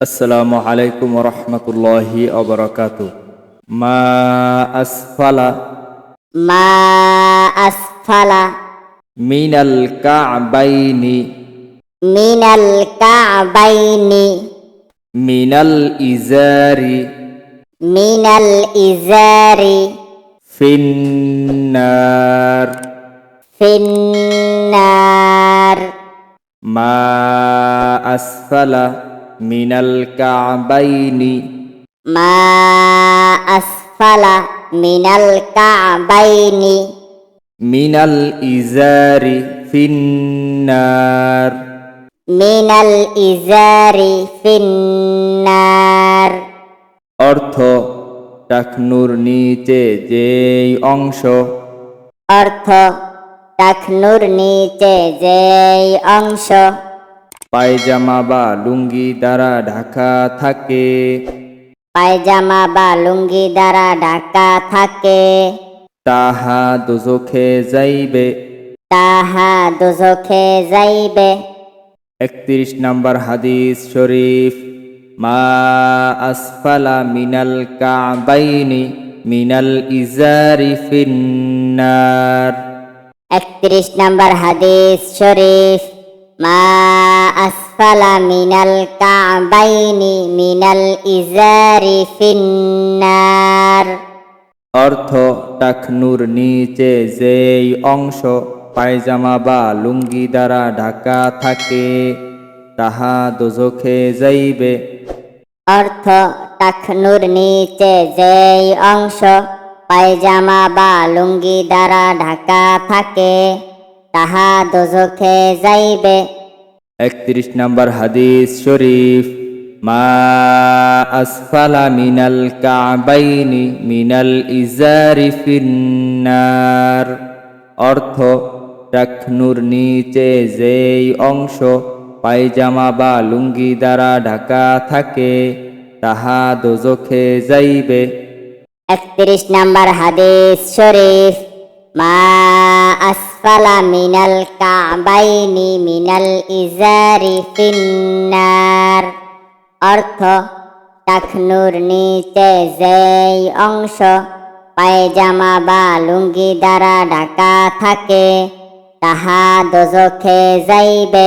আসসালামু আলাইকুম রহমতুল্লাহি অবরাকাতু মা আসফালা মা আসফালা মিনাল কাবাইনি মিনাল কাবাইনি মিনাল ইজারি মিনাল ইজারি ফিন্নার ফিন্নার মা আসফালা মিনাল কাবাইনি। মা আসফালা মিনাল কাবাইনি। মিনাল ইজারি ফিন্নার। মিনাল ইজারি ফিন্নার। অর্থ টাকনুর নিচে যেই অংশ। অর্থ টাকনুর নিচে যেই অংশ। পায়জামা বা লুঙ্গি দ্বারা ঢাকা থাকে। পায়জামা বা লুঙ্গি দ্বারা ঢাকা থাকে। তাহা দুজখে যাইবে। তাহা দুজখে যাইবে। একত্রিশ নম্বর হাদিস শরীফ মা আসফালা মিনাল কাবাইনি মিনাল ইজারি ফিন্নার একত্রিশ নম্বর হাদিস শরীফ মা আসফালা মিনাল কাবাইনি মিনাল ইজারি ফিন্নার। অর্থ টাকনুর নিচে যেই অংশ পায়জামা বা লুঙ্গি দ্বারা ঢাকা থাকে তাহা দোজখে যাইবে। অর্থ টাকনুর নিচে যেই অংশ পায়জামা বা লুঙ্গি দ্বারা ঢাকা থাকে তাহা দোজখে যাইবে। একত্রিশ নম্বর হাদিস শরীফ মা আসফালা মিনাল কাবাইনি মিনাল ইজারি ফিন্নার। অর্থ টাকনুর নিচে যেই অংশ পায়জামা বা লুঙ্গি দ্বারা ঢাকা থাকে তাহা দোজখে যাইবে। একত্রিশ নম্বর হাদিস শরীফ মা আসফালা মিনাল কাবাইনি মিনাল ইজারি ফিন্নার অর্থ টাকনুর নিচে যেই অংশ পায়জামা বা লুঙ্গি দ্বারা ঢাকা থাকে, তাহা দোজখে যাইবে।